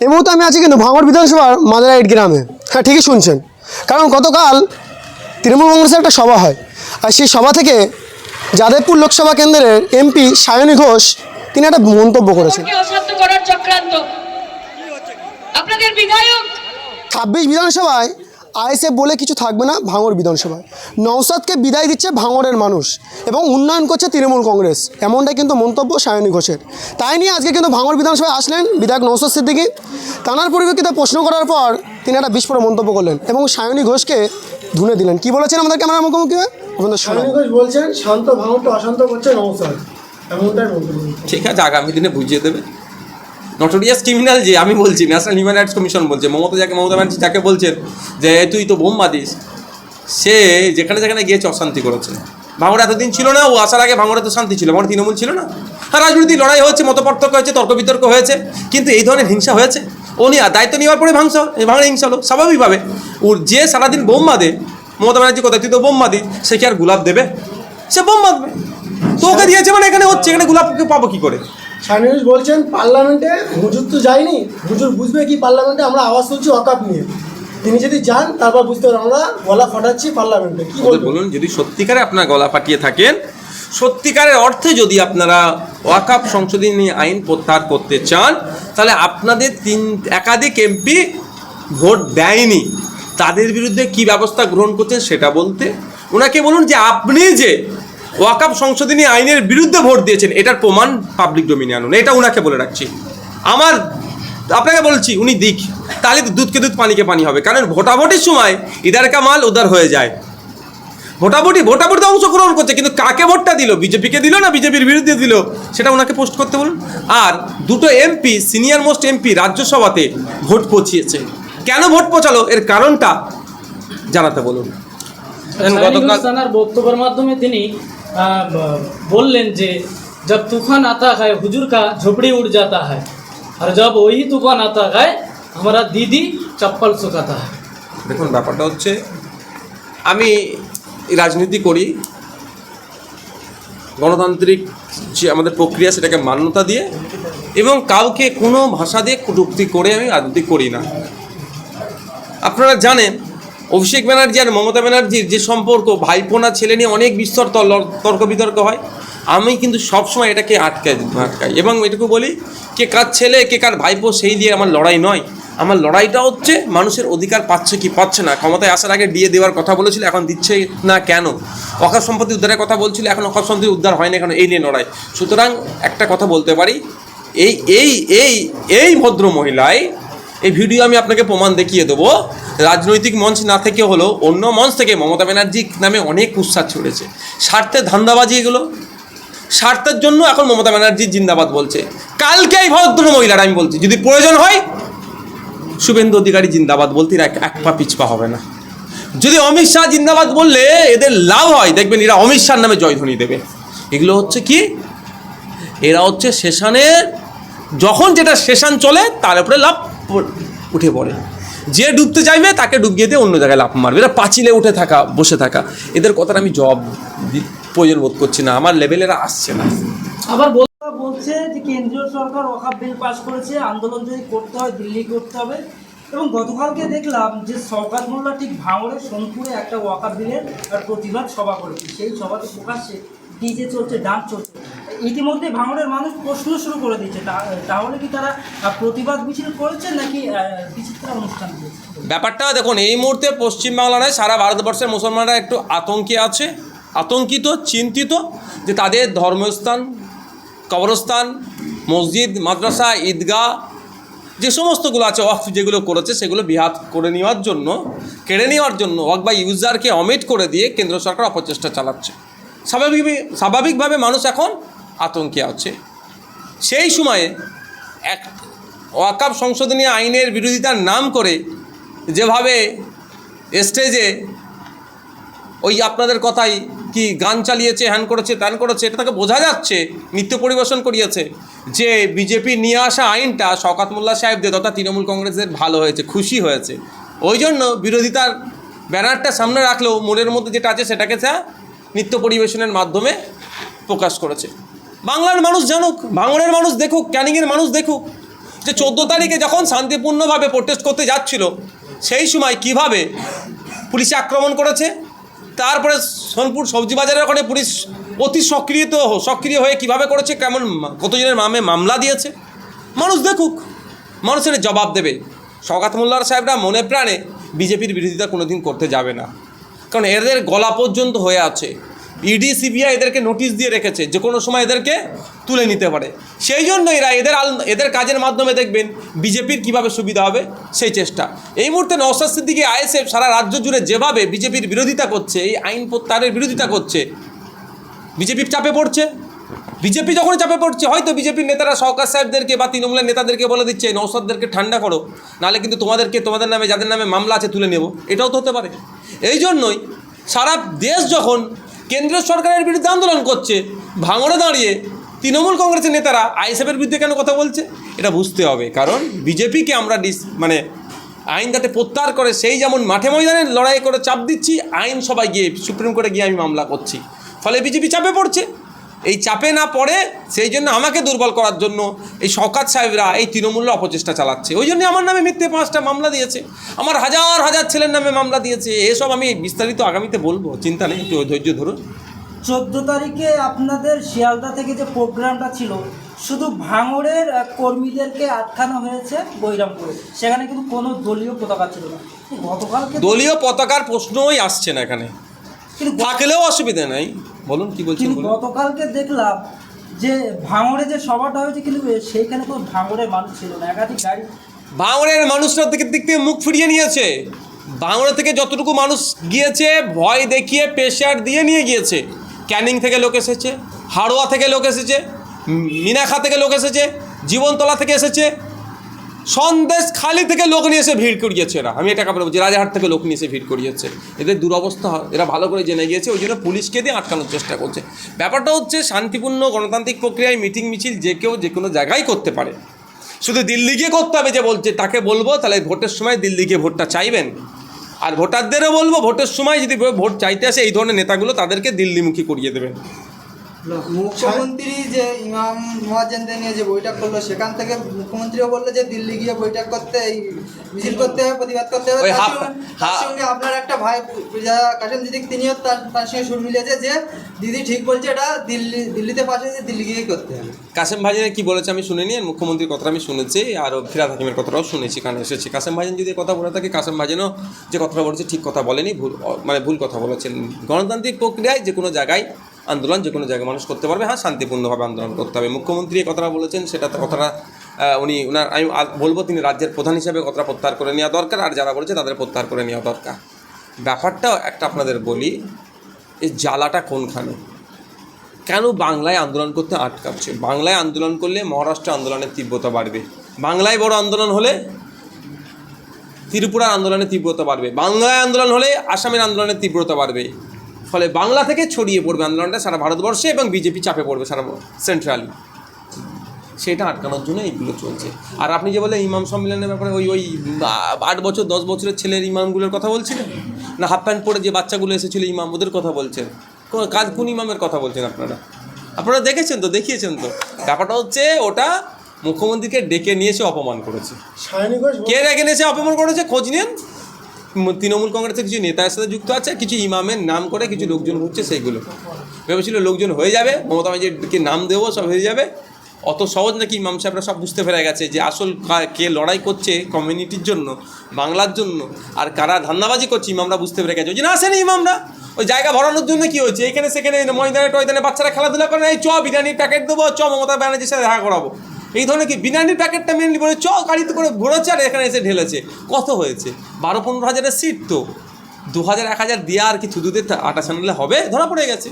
এই মুহূর্তে আমি আছি কিন্তু ভাঙড় বিধানসভার মাদারাইট গ্রামে। হ্যাঁ ঠিকই শুনছেন। কারণ গতকাল তৃণমূল কংগ্রেসের একটা সভা হয়। আর সেই সভা থেকে যাদবপুর লোকসভা কেন্দ্রের এমপি সায়নী ঘোষ তিনি একটা মন্তব্য করেছেন। ছাব্বিশ বিধানসভায় আইএসএফ বলে কিছু থাকবে না ভাঙর বিধানসভায়। নওসাদকে বিদায় দিচ্ছে ভাঙরের মানুষ এবং উন্নয়ন করছে তৃণমূল কংগ্রেস এমনটাই কিন্তু মন্তব্য সায়নী ঘোষের। তাই নিয়ে আজকে কিন্তু ভাঙর বিধানসভায় আসলেন বিধায়ক নওসাদ সিদ্দিকি। তানার পরিপ্রেক্ষিতে প্রশ্ন করার পর তিনি একটা বিস্ফোরক মন্তব্য করলেন এবং সায়নী ঘোষকে ধুনে দিলেন। কি বলেছেন আমাদের ক্যামেরার মুখোমুখি আপনাদের সায়নী ঘোষ বলছেন শান্ত ভাঙনটা অশান্ত করছে নৌসাদ এমনটাই ঠিক আছে আগামী দিনে বুঝিয়ে দেবে। নটোরিয়াস ক্রিমিনাল যে আমি বলছি ন্যাশনাল হিউম্যান রাইটস কমিশন বলছে, মমতা যাকে, মমতা ব্যানার্জি যাকে বলছেন যে তুই তো বোম বাদিস সে যেখানে যেখানে গিয়েছে অশান্তি করেছে। ভাঙড়ে এতদিন ছিল না, ও আসার আগে ভাঙড়ে তো শান্তি ছিল, ভাঙড়ে তৃণমূল ছিল না। আর রাজনৈতিক লড়াই হয়েছে মত পার্থক্য হয়েছে তর্ক বিতর্ক হয়েছে, কিন্তু এই ধরনের হিংসা হয়েছে। নিয়ে দায়িত্ব নেওয়ার পরে ভাঙস ভাঙড়ে হিংসা হলো, স্বাভাবিকভাবে। ওর যে সারাদিন বোম বাঁধে মমতা ব্যানার্জি কোথায়, তুই তো বোম বাঁধি সে কি আর গোলাপ দেবে? সে বোম বাঁধবে তো ওকে দিয়েছে মানে এখানে হচ্ছে, এখানে গোলাপকে পাবো কি করে? সায়নী বলছেন পার্লামেন্টে হুজুর তো যায়নি। হুজুর বুঝবে কি পার্লামেন্টে? আমরা আওয়াজ তুলছি অকাপ নিয়ে। তিনি যদি যান তারপর বুঝতে পারবেন আমরা গলা ফাটাচ্ছি পার্লামেন্টে। কি বলুন। যদি সত্যিকারে আপনার গলা ফাটিয়ে থাকেন সত্যিকারের অর্থে যদি আপনারা ওয়াকাপ সংশোধনী আইন প্রত্যাহার করতে চান তাহলে আপনাদের তিন একাধিক এমপি ভোট দেয়নি। তাদের বিরুদ্ধে কি ব্যবস্থা গ্রহণ করছেন সেটা বলতে ওনাকে বলুন যে আপনি যে ওয়াকাপ সংশোধনী আইনের বিরুদ্ধে ভোট দিয়েছেন এটার প্রমাণ পাবলিক ডোমিনে আনুন। এটা ওনাকে বলে রাখছি। আমার আপনাকে বলছি উনি দিক। তাহলে তো দুধকে দুধ পানিকে পানি হবে। কারণ ভোটাভোটির সময় ইদার কা মাল উদার হয়ে যায়। ভোটাভুটি ভোটাভুটিতে অংশগ্রহণ করছে কিন্তু কাকে ভোটটা দিল? বিজেপিকে দিল না বিজেপির বিরুদ্ধে দিল? সেটা ওনাকে পোস্ট করতে বলুন। আর দুটো এমপি সিনিয়র মোস্ট এমপি রাজ্যসভাতে ভোট পচিয়েছে কেন ভোট পচালো এর কারণটা জানাতে বলুন। গতকাল বক্তব্যের মাধ্যমে তিনি বললেন যে, জব তুফান আতা হয় হুজুর কা ঝোপড়ি উড় যাতা হয় আর জব ওই তুফান আতা হয় আমরা দিদি চপ্পল শুকাতা হয় দেখুন, ব্যাপারটা হচ্ছে, আমি রাজনীতি করি। গণতান্ত্রিক যে আমাদের প্রক্রিয়া, সেটাকে মান্যতা দিয়ে এবং কাউকে কোনো ভাষা দিয়ে কটুক্তি করে আমি রাজনীতি করি না। আপনারা জানেন অভিষেক ব্যানার্জি আর মমতা ব্যানার্জির যে সম্পর্ক, ভাইপোনা, ছেলে নিয়ে অনেক বিস্তর তর্ক বিতর্ক হয়। আমি কিন্তু সবসময় এটাকে আটকাই আটকাই। এবং এটুকু বলি, কে কার ছেলে, কে কার ভাইপো, সেই দিয়ে আমার লড়াই নয়। আমার লড়াইটা হচ্ছে মানুষের অধিকার পাচ্ছে কি পাচ্ছে না। ক্ষমতায় আসার আগে দিয়ে দেওয়ার কথা বলেছিল, এখন দিচ্ছে না কেন? অকাশ সম্পত্তি উদ্ধারের কথা বলছিল, এখন অকাশ সম্পত্তি উদ্ধার হয় না কেন? এই নিয়ে লড়াই। সুতরাং একটা কথা বলতে পারি, এই এই এই এই ভদ্র মহিলায় এই ভিডিও আমি আপনাকে প্রমাণ দেখিয়ে দেবো। রাজনৈতিক মঞ্চ না থেকে হলো অন্য মঞ্চ থেকে মমতা ব্যানার্জি নামে অনেক উৎসাহ ছড়েছে। স্বার্থের ধান্দাবাজি এগুলো। স্বার্থের জন্য এখন মমতা ব্যানার্জি জিন্দাবাদ বলছে। কালকে এই ভদ্র মহিলারা, আমি বলছি, যদি প্রয়োজন হয়, শুভেন্দু অধিকারী জিন্দাবাদ বলতে এরা এক পা পিছপা হবে না। যদি অমিত শাহ জিন্দাবাদ বললে এদের লাভ হয়, দেখবেন এরা অমিত শাহর নামে জয়ধ্বনি দেবে। এগুলো হচ্ছে কি? এরা হচ্ছে সেশনের, যখন যেটা সেশন চলে, তার উপরে লাভ উঠে পড়ে। যে ডুবতে চাইবে তাকে ডুবিয়ে দিয়ে অন্য জায়গায় লাফ মারবে। এরা পাঁচিলে উঠে থাকা, বসে থাকা। এদের কথাটা আমি জবাব দি- প্রয়োজন বোধ করছি না। আমার লেভেলেরা আসছে না। আবার বলছে যে কেন্দ্রীয় সরকার ওয়াকাব বিল পাস করেছে, আন্দোলন যদি করতে হয় দিল্লি করতে হবে। এবং গতকালকে দেখলাম যে সরকার মোল্লা ঠিক ভাঙড়ে সোনপুরে একটা ওয়াকাব বিলের প্রতিবাদ সভা করেছে। সেই সভাতে প্রকাশ্যে ডিজে চলছে, ডান্স চলছে। ইতিমধ্যে ভাঙড়ের মানুষ প্রশ্ন শুরু করে দিচ্ছে। তাহলে কি তারা প্রতিবাদ মিছিল করেছে নাকি বিচিত্রা অনুষ্ঠান ব্যাপারটা দেখুন, এই মুহূর্তে পশ্চিমবাংলা নয়, সারা ভারতবর্ষের মুসলমানরা একটু আতঙ্কে আছে, আতঙ্কিত, চিন্তিত যে তাদের ধর্মস্থান, কবরস্থান, মসজিদ, মাদ্রাসা, ঈদগাহ, যে সমস্তগুলো আছে, ওয়াকফ যেগুলো করেছে, সেগুলো বিহাত করে নেওয়ার জন্য, কেড়ে নেওয়ার জন্য ওয়াক বা ইউজারকে অমিট করে দিয়ে কেন্দ্র সরকার অপচেষ্টা চালাচ্ছে। স্বাভাবিক স্বাভাবিকভাবে মানুষ এখন আতঙ্কে আছে। সেই সময়ে এক ওয়াকাপ সংশোধনী আইনের বিরোধিতার নাম করে যেভাবে স্টেজে ওই আপনাদের কথাই কি গান চালিয়েছে, হ্যান করেছে, ত্যান করেছে, এটা তাকে বোঝা যাচ্ছে, নৃত্য পরিবেশন করিয়েছে যে বিজেপি নিয়ে আসা আইনটা শওকাত মোল্লা সাহেবদের তথা তৃণমূল কংগ্রেসের ভালো হয়েছে, খুশি হয়েছে। ওই জন্য বিরোধিতার ব্যানারটা সামনে রাখলেও মনের মধ্যে যেটা আছে সেটাকে যা নৃত্য পরিবেশনের মাধ্যমে প্রকাশ করেছে। বাংলার মানুষ জানুক ভাঙড়ের মানুষ দেখুক, ক্যানিংয়ের মানুষ দেখুক, যে চোদ্দ তারিখে যখন শান্তিপূর্ণভাবে প্রোটেস্ট করতে যাচ্ছিল, সেই সময় কীভাবে পুলিশ আক্রমণ করেছে? তারপরে সোনপুর সবজি বাজারের ওখানে পুলিশ অতি সক্রিয় সক্রিয় হয়ে কীভাবে করেছে, কেমন কতজনের মামে মামলা দিয়েছে? মানুষ দেখুক মানুষের জবাব দেবে। শওকাত মোল্লার সাহেবরা মনে প্রাণে বিজেপির বিরোধিতা কোনোদিন করতে যাবে না। কারণ এদের গলা পর্যন্ত হয়ে আছে। ইডি সিবিআই এদেরকে নোটিশ দিয়ে রেখেছে, যে কোনো সময় এদেরকে তুলে নিতে পারে। সেই জন্য এরা এদের এদের কাজের মাধ্যমে দেখবেন বিজেপির কীভাবে সুবিধা হবে, সেই চেষ্টা। এই মুহূর্তে নওশাদ সিদ্দিকি, আইএসএফ সারা রাজ্য জুড়ে যেভাবে বিজেপির বিরোধিতা করছে, এই আইন প্রত্যাহারের বিরোধিতা করছে, বিজেপি চাপে পড়ছে। বিজেপি যখন চাপে পড়ছে, হয়তো বিজেপির নেতারা সরকার সাহেবদেরকে বা তৃণমূলের নেতাদেরকে বলে দিচ্ছে নৌসাদদেরকে ঠান্ডা করো, নাহলে কিন্তু তোমাদেরকে, তোমাদের নামে, যাদের নামে মামলা আছে তুলে নেব। এটাও তো হতে পারে। এই জন্যই সারা দেশ যখন কেন্দ্রীয় সরকারের বিরুদ্ধে আন্দোলন করছে। ভাঙড়ে দাঁড়িয়ে তৃণমূল কংগ্রেসের নেতারা আইএসএফের বিরুদ্ধে কেন কথা বলছে? এটা বুঝতে হবে। কারণ বিজেপিকে আমরা ডিস মানে আইন যাতে প্রত্যাহার করে, সেই যেমন মাঠে ময়দানে লড়াই করে চাপ দিচ্ছি, আইন সবাই গিয়ে, সুপ্রিম কোর্টে গিয়ে আমি মামলা করছি। ফলে বিজেপি চাপে পড়ছে। এই চাপে না পড়ে সেই জন্য আমাকে দুর্বল করার জন্য এই শওকাত সাহেবরা এই তৃণমূল্য অপচেষ্টা চালাচ্ছে। ওই জন্য আমার নামে মিথ্যে পাঁচটা মামলা দিয়েছে। আমার হাজার হাজার ছেলের নামে মামলা দিয়েছে। এসব আমি বিস্তারিত আগামীতে বলব চিন্তা নেই একটু ধৈর্য ধরুন। চোদ্দ তারিখে আপনাদের শিয়ালদা থেকে যে প্রোগ্রামটা ছিল শুধু ভাঙড়ের কর্মীদেরকে আটকানো হয়েছে বৈরামপুরে। সেখানে কিন্তু কোনো দলীয় পতাকা ছিল না। গতকালকে দলীয় পতাকার প্রশ্নই আসছে না এখানে। কিন্তু থাকলেও অসুবিধা নাই। বলুন কি বলছেন কিন্তু গতকালকে দেখলাম যে ভাঙড়ে যে সভাটা হয়েছে কিন্তু সেইখানে কোনো ভাঙড়ের মানুষ ছিল না একাধিক গাড়ি। ভাঙড়ের মানুষরা দিক দিক থেকে মুখ ফিরিয়ে নিয়েছে। ভাঙড়া থেকে যতটুকু মানুষ গিয়েছে ভয় দেখিয়ে প্রেশার দিয়ে নিয়ে গিয়েছে। ক্যানিং থেকে লোক এসেছে হাড়োয়া থেকে লোক এসেছে মিনাখা থেকে লোক এসেছে জীবনতলা থেকে এসেছে সন্দেশ খালি থেকে লোক নিয়ে এসে ভিড় করিয়েছে এরা। আমি এটা কাপড় বলছি রাজাহাট থেকে লোক নিয়ে এসে ভিড় করিয়েছে। এদের দুরবস্থা। এরা ভালো করে জেনে গিয়েছে, ওই জন্য পুলিশকে দিয়ে আটকানোর চেষ্টা করছে। ব্যাপারটা হচ্ছে, শান্তিপূর্ণ গণতান্ত্রিক প্রক্রিয়ায় মিটিং মিছিল যে কেউ যে কোনো জায়গায় করতে পারে। শুধু দিল্লি গিয়ে করতে হবে যে বলছে, তাকে বলব, তাহলে ভোটের সময় দিল্লি গিয়ে ভোটটা চাইবেন। আর ভোটারদেরও বলব, ভোটের সময় যদি ভোট চাইতে আসে, এই ধরনের নেতাগুলো তাদেরকে দিল্লিমুখী করিয়ে দেবেন। মুখ্যমন্ত্রী যে ইমাম মহাজেনদের নিয়ে যে বৈঠক করল সেখান থেকে মুখ্যমন্ত্রীও বলল যে দিল্লি গিয়ে বৈঠক করতে এই মিছিল করতে হবে প্রতিবাদ করতে হবে। তার সঙ্গে- আপনার একটা ভাই পূজা কাশেম দিদি তিনিও তার তার সঙ্গে সুর মিলিয়েছে যে দিদি ঠিক বলছে এটা দিল্লি দিল্লিতে পাশ হয়েছে দিল্লি গিয়েই করতে হবে। কাসেম ভাইজানের কি বলেছে আমি শুনিনি আর মুখ্যমন্ত্রীর কথাটা আমি শুনেছি আর ফিরাদ হাকিমের কথাটাও শুনেছি কারণ এসেছি। কাশেম ভাইজান যদি কথা বলে থাকে কাশেম ভাইজানও যে কথাটা বলেছে ঠিক কথা বলেনি ভুল মানে ভুল কথা বলেছেন। গণতান্ত্রিক প্রক্রিয়ায় যে কোনো জায়গায় আন্দোলন, যে কোনো জায়গায় মানুষ করতে পারবে হ্যাঁ শান্তিপূর্ণভাবে আন্দোলন করতে হবে। মুখ্যমন্ত্রী কথাটা বলেছেন, সেটা কথাটা উনি, উনার, আমি বলব, তিনি রাজ্যের প্রধান হিসেবে কথাটা প্রত্যাহার করে নেওয়া দরকার, আর যারা বলেছে তাদের প্রত্যাহার করে নেওয়া দরকার। ব্যাপারটা একটা আপনাদের বলি, এই জ্বালাটা কোনখানে? কেন বাংলায় আন্দোলন করতে আটকাচ্ছে? বাংলায় আন্দোলন করলে মহারাষ্ট্র আন্দোলনের তীব্রতা বাড়বে। বাংলায় বড় আন্দোলন হলে ত্রিপুরার আন্দোলনের তীব্রতা বাড়বে। বাংলায় আন্দোলন হলে আসামের আন্দোলনের তীব্রতা বাড়বে। ফলে বাংলা থেকে ছড়িয়ে পড়বে আন্দোলনটা সারা ভারতবর্ষে এবং বিজেপি চাপে পড়বে সারা সেন্ট্রালি সেটা আটকানোর জন্য এইগুলো চলছে। আর আপনি যে বলে ইমাম সম্মেলনের ব্যাপারে ওই ওই আট বছর দশ বছরের ছেলের ইমামগুলোর কথা বলছিলেন না হাফ প্যান্ট পরে যে বাচ্চাগুলো এসেছিল ইমাম ওদের কথা বলছেন? কোন কাজ কোন ইমামের কথা বলছেন আপনারা? আপনারা দেখেছেন তো দেখিয়েছেন তো। ব্যাপারটা হচ্ছে ওটা মুখ্যমন্ত্রীকে ডেকে নিয়ে এসে অপমান করেছে। কে রেখে নিয়েছে অপমান করেছে? খোঁজ নিন। তৃণমূল কংগ্রেসের কিছু নেতার সাথে যুক্ত আছে, কিছু ইমামের নাম করে কিছু লোকজন হচ্ছে সেইগুলো ভেবেছিল লোকজন হয়ে যাবে, মমতা ব্যানার্জিকে নাম দেবো, সব হয়ে যাবে। অত সহজ নাকি ইমাম সাহেবরা সব বুঝতে পেরে গেছে যে আসল কে লড়াই করছে কমিউনিটির জন্য, বাংলার জন্য, আর কারা ধান্দাবাজি করছে ইমামরা বুঝতে পেরে গেছে। ওই জন্য আসেনি ইমামরা। ওই জায়গা ভরানোর জন্য কি হচ্ছে এখানে সেখানে ময়দানে টয়দানে বাচ্চারা খেলাধুলা করে এই চ, বিরিয়ানির প্যাকেট দেবো, চ, মমতা ব্যানার্জির সাথে দেখা করাবো। এই ধরনের কি বিরিয়ানির প্যাকেটটা মেনলি বলে চ গাড়িতে করে ঘোরাচ্ছে আর এখানে এসে ঢেলেছে। কত হয়েছে? বারো, পনেরো হাজারের সিট তো। দু হাজার, এক হাজার দেওয়া আর কি থুতুতে আটা ছানালে হবে? ধরা পড়ে গেছে।